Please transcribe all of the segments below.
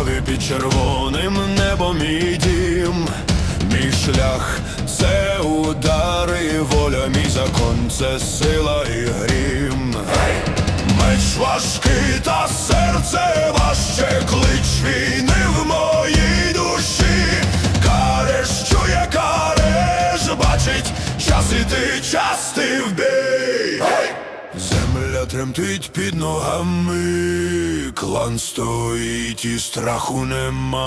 крові під червоним небом мій дім. Мій шлях це удари, воля, мій закон, це сила і грім. Меч важкий та серце важче клич війни тремтить під ногами, клан стоїть і страху нема.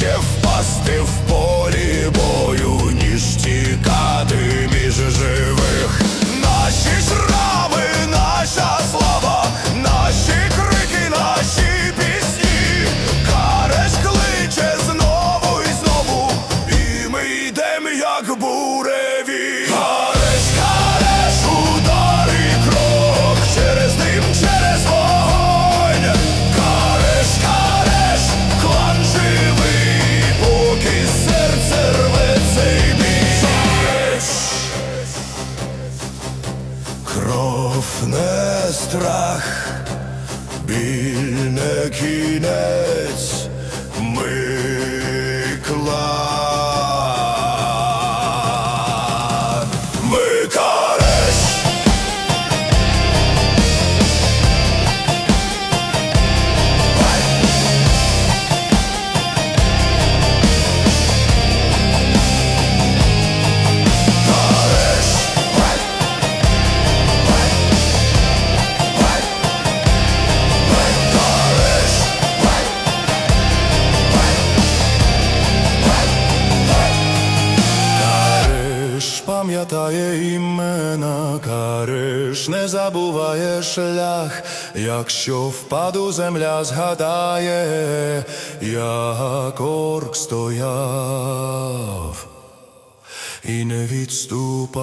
краще впасти в Кров не страх, біль не кінець, Кариш пам'ятає імена, кариш не забуває шлях, якщо впаду земля згадає, як орк стояв і не відступав.